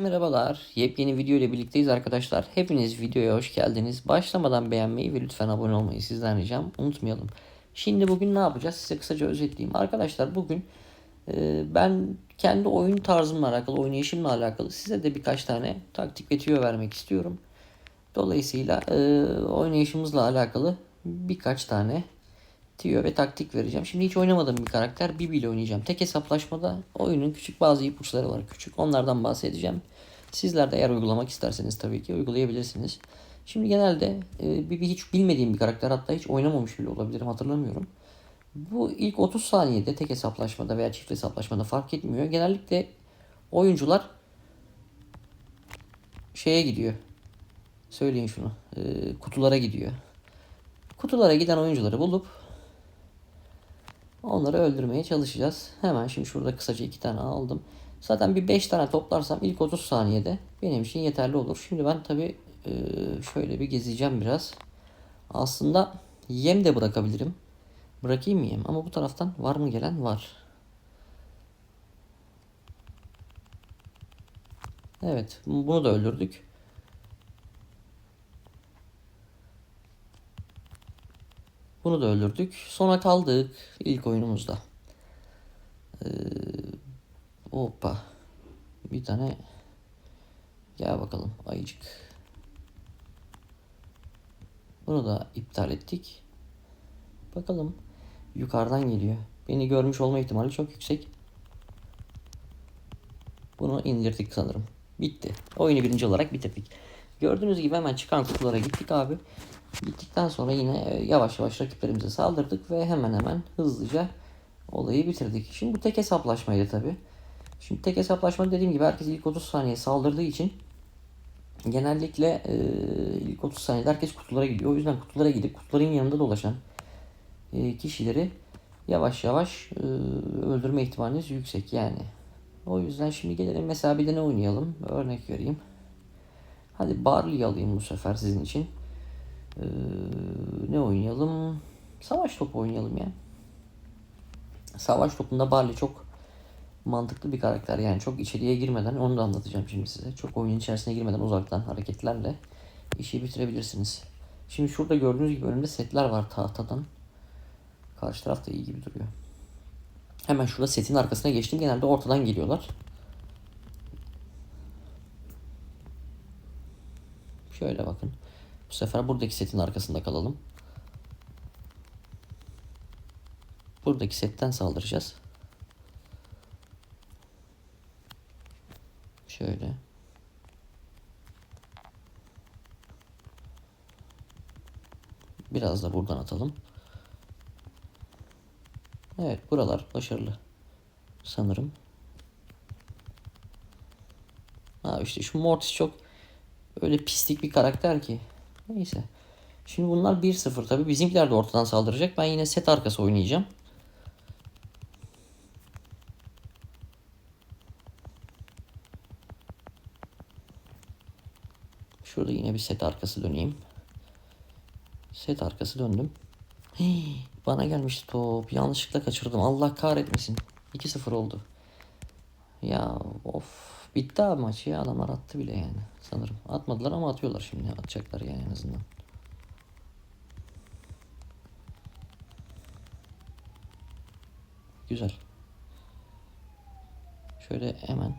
Merhabalar. Yepyeni video ile birlikteyiz arkadaşlar. Hepiniz videoya hoş geldiniz. Başlamadan beğenmeyi ve lütfen abone olmayı sizden ricam unutmayalım. Şimdi bugün ne yapacağız? Size kısaca özetleyeyim. Arkadaşlar bugün e, ben kendi oyun tarzımla alakalı, oynayışımla alakalı size de birkaç tane taktik ve tüyo vermek istiyorum. Dolayısıyla e, oynayışımızla alakalı birkaç tane tüyo ve taktik vereceğim. Şimdi hiç oynamadığım bir karakter Bibi ile oynayacağım. Tek hesaplaşmada oyunun küçük bazı ipuçları var. Küçük onlardan bahsedeceğim. Sizler de eğer uygulamak isterseniz tabii ki uygulayabilirsiniz. Şimdi genelde e, Bibi hiç bilmediğim bir karakter hatta hiç oynamamış bile olabilirim hatırlamıyorum. Bu ilk 30 saniyede tek hesaplaşmada veya çift hesaplaşmada fark etmiyor. Genellikle oyuncular şeye gidiyor. Söyleyin şunu. e, kutulara gidiyor. Kutulara giden oyuncuları bulup Onları öldürmeye çalışacağız. Hemen şimdi şurada kısaca iki tane aldım. Zaten bir 5 tane toplarsam ilk 30 saniyede benim için yeterli olur. Şimdi ben tabi şöyle bir gezeceğim biraz. Aslında yem de bırakabilirim. Bırakayım mı yem? Ama bu taraftan var mı gelen? Var. Evet. Bunu da öldürdük. Bunu da öldürdük. Sona kaldık ilk oyunumuzda. Ee, hoppa. Bir tane gel bakalım ayıcık. Bunu da iptal ettik. Bakalım yukarıdan geliyor. Beni görmüş olma ihtimali çok yüksek. Bunu indirdik sanırım. Bitti. Oyunu birinci olarak bitirdik. Gördüğünüz gibi hemen çıkan kutulara gittik abi. Gittikten sonra yine e, yavaş yavaş rakiplerimize saldırdık ve hemen hemen hızlıca olayı bitirdik. Şimdi bu tek hesaplaşmaydı tabi. Şimdi tek hesaplaşma dediğim gibi herkes ilk 30 saniye saldırdığı için genellikle e, ilk 30 saniyede herkes kutulara gidiyor. O yüzden kutulara gidip kutuların yanında dolaşan e, kişileri yavaş yavaş e, öldürme ihtimaliniz yüksek yani. O yüzden şimdi gelelim mesela bir de ne oynayalım örnek vereyim. Hadi Barley alayım bu sefer sizin için. Ee, ne oynayalım? Savaş topu oynayalım ya. Savaş topunda Barley çok mantıklı bir karakter. Yani çok içeriye girmeden onu da anlatacağım şimdi size. Çok oyunun içerisine girmeden uzaktan hareketlerle işi bitirebilirsiniz. Şimdi şurada gördüğünüz gibi önümde setler var tahtadan. Karşı taraf da iyi gibi duruyor. Hemen şurada setin arkasına geçtim. Genelde ortadan geliyorlar. Şöyle bakın. Bu sefer buradaki setin arkasında kalalım. Buradaki setten saldıracağız. Şöyle. Biraz da buradan atalım. Evet buralar başarılı. Sanırım. Ha işte şu Mortis çok öyle pislik bir karakter ki. Neyse. Şimdi bunlar 1-0 tabi. Bizimkiler de ortadan saldıracak. Ben yine set arkası oynayacağım. Şurada yine bir set arkası döneyim. Set arkası döndüm. Hii, bana gelmişti top. Yanlışlıkla kaçırdım. Allah kahretmesin. 2-0 oldu. Ya of. Bitti abi maç ya. Adamlar attı bile yani. Sanırım. Atmadılar ama atıyorlar şimdi. Atacaklar yani en azından. Güzel. Şöyle hemen.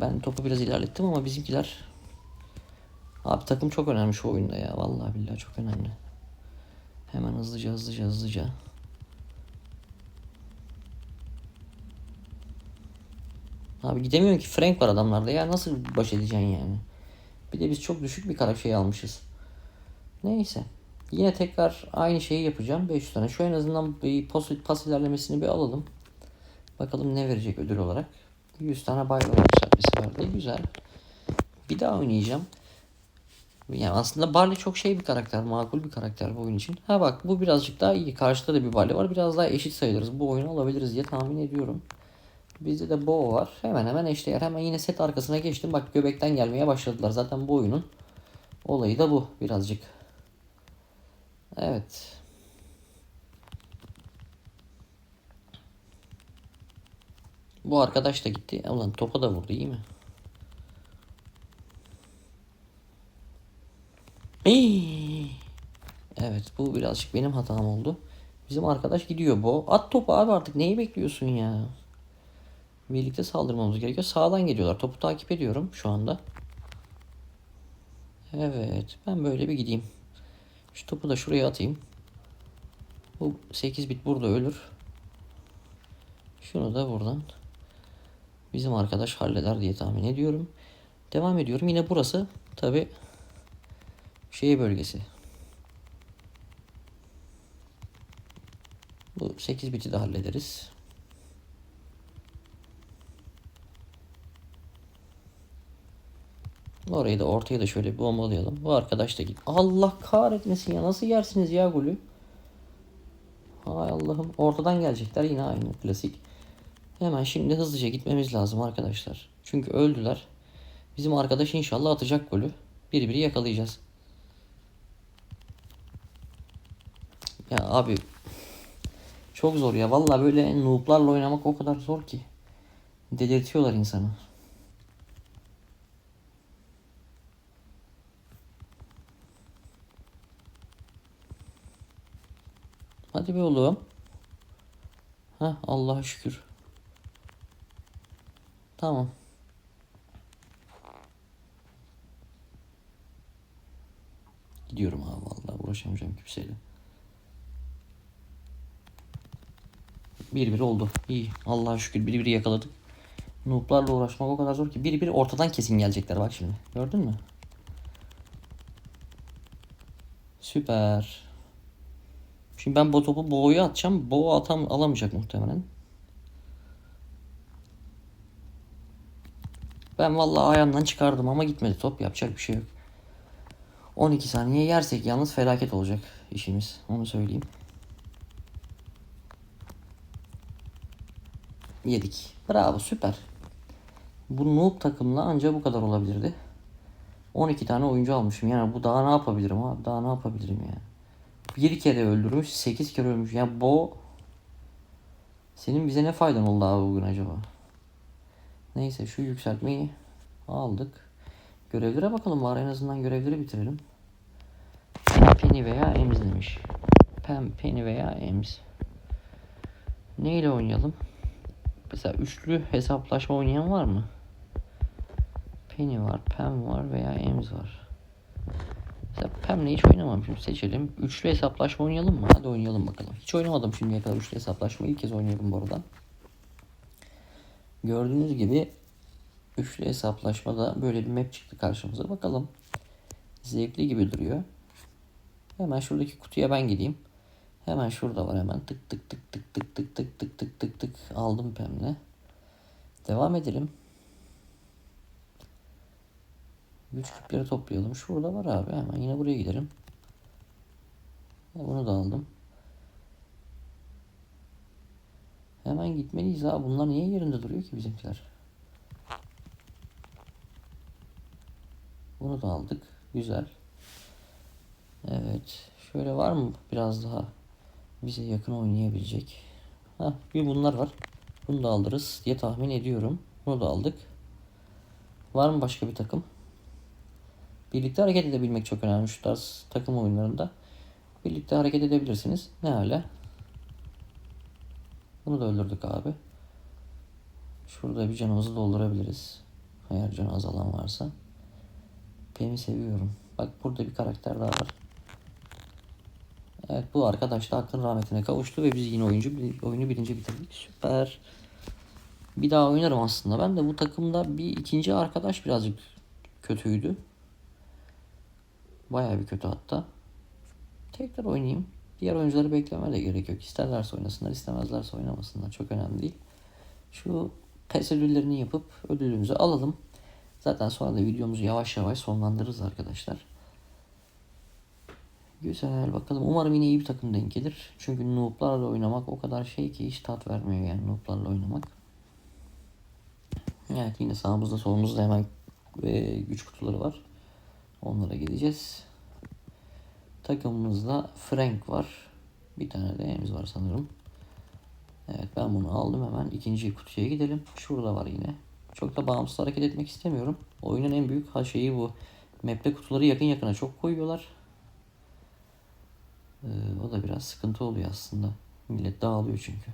Ben topu biraz ilerlettim ama bizimkiler Abi takım çok önemli şu oyunda ya. Vallahi billahi çok önemli. Hemen hızlıca hızlıca hızlıca. Abi gidemiyorum ki Frank var adamlarda ya nasıl baş edeceksin yani. Bir de biz çok düşük bir karakter şey almışız. Neyse. Yine tekrar aynı şeyi yapacağım. 500 tane. Şu en azından bir pas, pas ilerlemesini bir alalım. Bakalım ne verecek ödül olarak. 100 tane bayram yükseltmesi verdi. Güzel. Bir daha oynayacağım. Yani aslında Barley çok şey bir karakter. Makul bir karakter bu oyun için. Ha bak bu birazcık daha iyi. Karşıda da bir Barley var. Biraz daha eşit sayılırız. Bu oyunu alabiliriz diye tahmin ediyorum. Bizde de Bo var. Hemen hemen eşdeğer. Hemen yine set arkasına geçtim. Bak göbekten gelmeye başladılar. Zaten bu oyunun olayı da bu birazcık. Evet. Bu arkadaş da gitti. Ulan topa da vurdu iyi mi? Evet bu birazcık benim hatam oldu. Bizim arkadaş gidiyor bu. At topu abi artık neyi bekliyorsun ya? Birlikte saldırmamız gerekiyor. Sağdan geliyorlar. Topu takip ediyorum şu anda. Evet ben böyle bir gideyim. Şu topu da şuraya atayım. Bu 8 bit burada ölür. Şunu da buradan bizim arkadaş halleder diye tahmin ediyorum. Devam ediyorum. Yine burası tabi şey bölgesi. Bu 8 biti de hallederiz. Orayı da ortaya da şöyle bir bombalayalım. Bu arkadaş da git. Allah kahretmesin ya. Nasıl yersiniz ya golü? Hay Allah'ım. Ortadan gelecekler yine aynı klasik. Hemen şimdi hızlıca gitmemiz lazım arkadaşlar. Çünkü öldüler. Bizim arkadaş inşallah atacak golü. Bir biri yakalayacağız. Ya abi çok zor ya. Vallahi böyle noob'larla oynamak o kadar zor ki. Delirtiyorlar insanı. Hadi be oğlum. Ha Allah'a şükür. Tamam. Gidiyorum abi vallahi uğraşamayacağım kimseyle. Bir bir oldu. İyi. Allah'a şükür bir biri yakaladık. Noob'larla uğraşmak o kadar zor ki. Bir bir ortadan kesin gelecekler bak şimdi. Gördün mü? Süper. Şimdi ben bu topu Bo'ya atacağım. Bo atam alamayacak muhtemelen. Ben vallahi ayağımdan çıkardım ama gitmedi top. Yapacak bir şey yok. 12 saniye yersek yalnız felaket olacak işimiz. Onu söyleyeyim. Yedik. Bravo süper. Bu noob takımla ancak bu kadar olabilirdi. 12 tane oyuncu almışım. Yani bu daha ne yapabilirim abi? Daha ne yapabilirim ya? Bir kere öldürmüş, 8 kere ölmüş. Ya bu senin bize ne faydan oldu abi bugün acaba? Neyse şu yükseltmeyi aldık. Görevlere bakalım var en azından görevleri bitirelim. Penny veya Ems demiş. Pem, Penny veya Ems. Neyle oynayalım? Mesela üçlü hesaplaşma oynayan var mı? Penny var, Pem var veya Ems var. Mesela Pem'le hiç oynamamışım. Seçelim. Üçlü hesaplaşma oynayalım mı? Hadi oynayalım bakalım. Hiç oynamadım şimdiye kadar üçlü hesaplaşma. İlk kez oynuyorum bu arada. Gördüğünüz gibi üçlü hesaplaşmada böyle bir map çıktı karşımıza. Bakalım. Zevkli gibi duruyor. Hemen şuradaki kutuya ben gideyim. Hemen şurada var hemen. Tık tık tık tık tık tık tık tık tık tık tık. Aldım Pem'le. Devam edelim. Güç küpleri toplayalım. Şurada var abi. Hemen yine buraya gidelim. Bunu da aldım. Hemen gitmeliyiz abi. Bunlar niye yerinde duruyor ki bizimkiler? Bunu da aldık. Güzel. Evet. Şöyle var mı biraz daha bize yakın oynayabilecek? Ha, bir bunlar var. Bunu da alırız diye tahmin ediyorum. Bunu da aldık. Var mı başka bir takım? Birlikte hareket edebilmek çok önemli şu tarz takım oyunlarında. Birlikte hareket edebilirsiniz. Ne hale? Bunu da öldürdük abi. Şurada bir canımızı doldurabiliriz. Eğer can azalan varsa. Pem'i seviyorum. Bak burada bir karakter daha var. Evet bu arkadaş da aklın rahmetine kavuştu ve biz yine oyuncu oyunu birinci bitirdik. Süper. Bir daha oynarım aslında. Ben de bu takımda bir ikinci arkadaş birazcık kötüydü. Bayağı bir kötü hatta. Tekrar oynayayım. Diğer oyuncuları bekleme de gerek yok. İsterlerse oynasınlar, istemezlerse oynamasınlar. Çok önemli değil. Şu pes ödüllerini yapıp ödülümüzü alalım. Zaten sonra da videomuzu yavaş yavaş sonlandırırız arkadaşlar. Güzel bakalım. Umarım yine iyi bir takım denk gelir. Çünkü noob'larla oynamak o kadar şey ki hiç tat vermiyor yani noob'larla oynamak. Evet yine sağımızda solumuzda hemen e, güç kutuları var. Onlara gideceğiz. Takımımızda Frank var. Bir tane de Ems var sanırım. Evet ben bunu aldım hemen. ikinci kutuya gidelim. Şurada var yine. Çok da bağımsız hareket etmek istemiyorum. Oyunun en büyük şeyi bu. Map'te kutuları yakın yakına çok koyuyorlar. Ee, o da biraz sıkıntı oluyor aslında. Millet dağılıyor çünkü.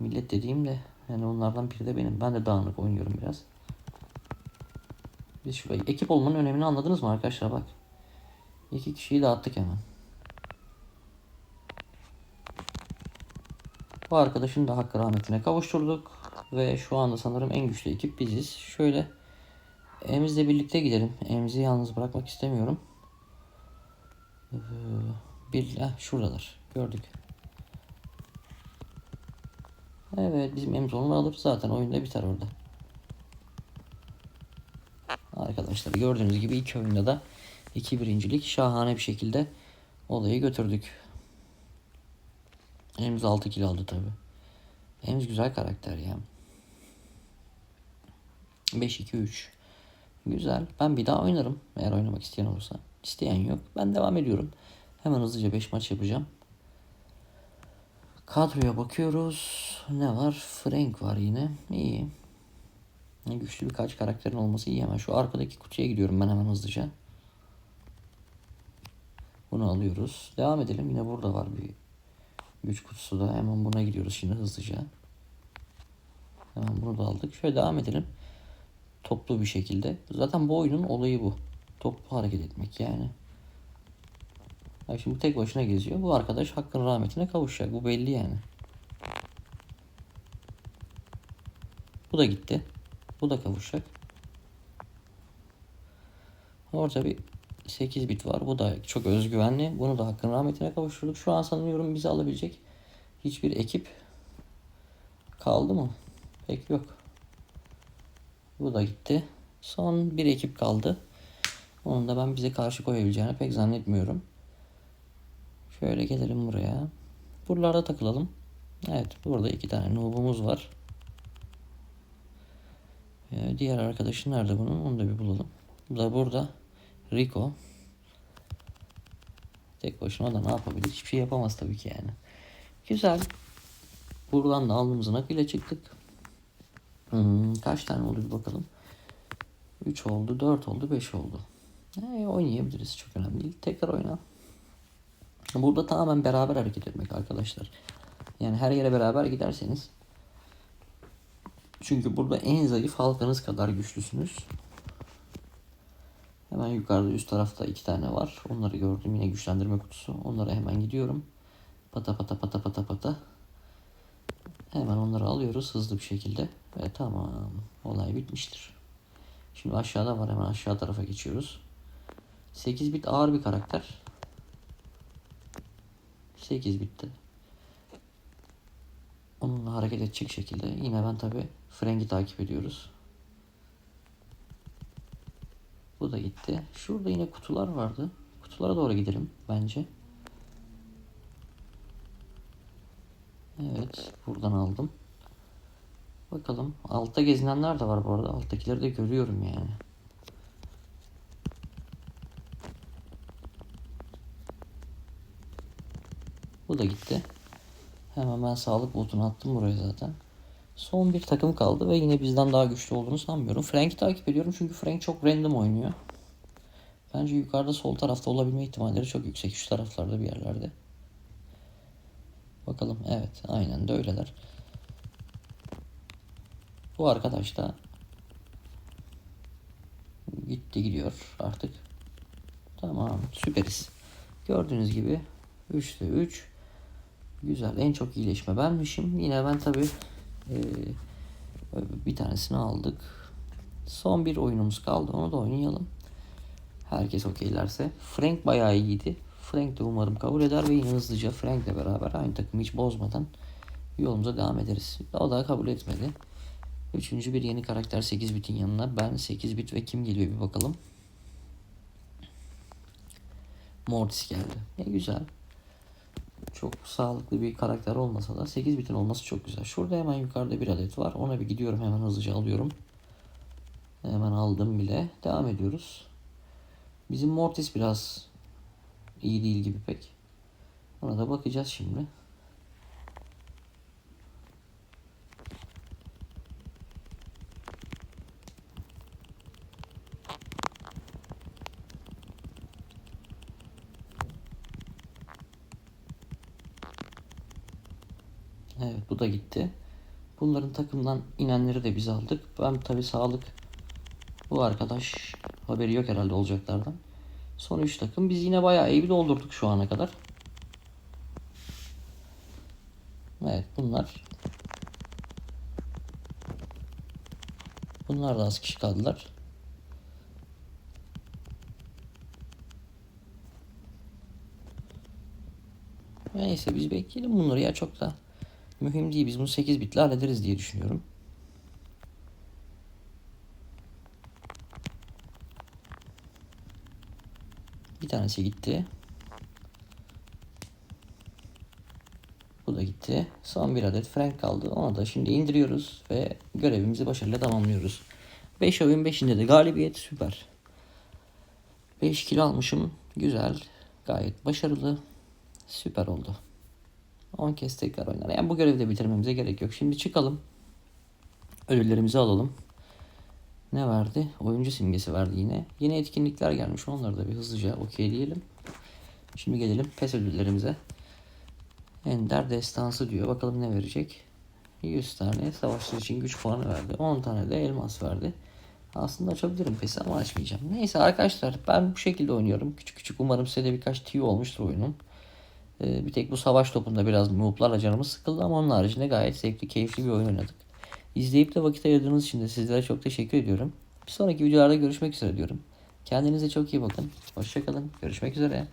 Millet dediğim de yani onlardan biri de benim. Ben de dağınık oynuyorum biraz. Biz şurayı ekip olmanın önemini anladınız mı arkadaşlar bak. İki kişiyi dağıttık hemen. Bu arkadaşın da hakkı rahmetine kavuşturduk. Ve şu anda sanırım en güçlü ekip biziz. Şöyle Emiz'le birlikte gidelim. Emiz'i yalnız bırakmak istemiyorum. Ee, Bir, heh, şuradalar. Gördük. Evet bizim Emiz onu alır. Zaten oyunda biter orada. Arkadaşlar gördüğünüz gibi iki oyunda da iki birincilik şahane bir şekilde olayı götürdük. Emz 6 kill aldı tabi. Emz güzel karakter ya. 5-2-3. Güzel. Ben bir daha oynarım. Eğer oynamak isteyen olursa. İsteyen yok. Ben devam ediyorum. Hemen hızlıca 5 maç yapacağım. Kadroya bakıyoruz. Ne var? Frank var yine. İyi. Güçlü birkaç karakterin olması iyi. Hemen şu arkadaki kutuya gidiyorum ben hemen hızlıca. Bunu alıyoruz. Devam edelim. Yine burada var bir güç kutusu da. Hemen buna gidiyoruz şimdi hızlıca. Hemen bunu da aldık. Şöyle devam edelim. Toplu bir şekilde. Zaten bu oyunun olayı bu. Toplu hareket etmek yani. Bak şimdi bu tek başına geziyor. Bu arkadaş hakkın rahmetine kavuşacak. Bu belli yani. Bu da gitti. Bu da kavuşacak. Orada bir 8 bit var. Bu da çok özgüvenli. Bunu da hakkın rahmetine kavuşturduk. Şu an sanıyorum bizi alabilecek hiçbir ekip kaldı mı? Pek yok. Bu da gitti. Son bir ekip kaldı. Onu da ben bize karşı koyabileceğini pek zannetmiyorum. Şöyle gelelim buraya. Buralarda takılalım. Evet burada iki tane noob'umuz var. Ee, diğer arkadaşı nerede bunun? Onu da bir bulalım. Bu da burada. Rico. Tek başına da ne yapabilir? Hiçbir şey yapamaz tabii ki yani. Güzel. Buradan da alnımızın akıyla çıktık. Hmm, kaç tane oldu bir bakalım. 3 oldu, 4 oldu, 5 oldu. E, oynayabiliriz. Çok önemli değil. Tekrar oyna. Burada tamamen beraber hareket etmek arkadaşlar. Yani her yere beraber giderseniz çünkü burada en zayıf halkanız kadar güçlüsünüz. Hemen yukarıda üst tarafta iki tane var. Onları gördüm yine güçlendirme kutusu. Onlara hemen gidiyorum. Pata pata pata pata pata. Hemen onları alıyoruz hızlı bir şekilde. Ve tamam olay bitmiştir. Şimdi aşağıda var hemen aşağı tarafa geçiyoruz. 8 bit ağır bir karakter. 8 bitti. Onunla hareket edecek şekilde. Yine ben tabi Frank'i takip ediyoruz. Bu da gitti. Şurada yine kutular vardı. Kutulara doğru gidelim bence. Evet. Buradan aldım. Bakalım. Altta gezinenler de var bu arada. Alttakileri de görüyorum yani. Bu da gitti. Hemen ben sağlık botunu attım buraya zaten. Son bir takım kaldı ve yine bizden daha güçlü olduğunu sanmıyorum. Frank'i takip ediyorum çünkü Frank çok random oynuyor. Bence yukarıda sol tarafta olabilme ihtimalleri çok yüksek. Şu taraflarda bir yerlerde. Bakalım. Evet. Aynen de öyleler. Bu arkadaş da gitti gidiyor artık. Tamam. Süperiz. Gördüğünüz gibi 3'te 3 Güzel. En çok iyileşme benmişim. Yine ben tabi e, bir tanesini aldık. Son bir oyunumuz kaldı. Onu da oynayalım. Herkes okeylerse. Frank bayağı iyiydi. Frank de umarım kabul eder ve yine hızlıca Frank'le beraber aynı takımı hiç bozmadan yolumuza devam ederiz. O da kabul etmedi. Üçüncü bir yeni karakter 8 bitin yanına. Ben 8 bit ve kim geliyor bir bakalım. Mortis geldi. Ne güzel çok sağlıklı bir karakter olmasa da 8 bitin olması çok güzel. Şurada hemen yukarıda bir adet var. Ona bir gidiyorum hemen hızlıca alıyorum. Hemen aldım bile. Devam ediyoruz. Bizim Mortis biraz iyi değil gibi pek. Ona da bakacağız şimdi. Evet bu da gitti. Bunların takımdan inenleri de biz aldık. Ben tabi sağlık bu arkadaş haberi yok herhalde olacaklardan. Son 3 takım. Biz yine bayağı iyi doldurduk şu ana kadar. Evet bunlar. Bunlar da az kişi kaldılar. Neyse biz bekleyelim bunları ya çok da mühim değil. Biz bunu 8 bitle hallederiz diye düşünüyorum. Bir tanesi gitti. Bu da gitti. Son bir adet frank kaldı. Onu da şimdi indiriyoruz ve görevimizi başarıyla tamamlıyoruz. 5 oyun 5'inde de galibiyet süper. 5 kilo almışım. Güzel. Gayet başarılı. Süper oldu. 10 kez tekrar oynar. Yani bu görevi de bitirmemize gerek yok. Şimdi çıkalım. Ödüllerimizi alalım. Ne verdi? Oyuncu simgesi verdi yine. Yeni etkinlikler gelmiş. Onları da bir hızlıca okeyleyelim. Şimdi gelelim PES ödüllerimize. Ender destansı diyor. Bakalım ne verecek. 100 tane savaşçı için güç puanı verdi. 10 tane de elmas verdi. Aslında açabilirim PES'i ama açmayacağım. Neyse arkadaşlar ben bu şekilde oynuyorum. Küçük küçük umarım size de birkaç tüyo olmuştur oyunun. Ee, bir tek bu savaş topunda biraz nooblarla canımız sıkıldı ama onun haricinde gayet zevkli, keyifli bir oyun oynadık. İzleyip de vakit ayırdığınız için de sizlere çok teşekkür ediyorum. Bir sonraki videolarda görüşmek üzere diyorum. Kendinize çok iyi bakın. Hoşçakalın. Görüşmek üzere.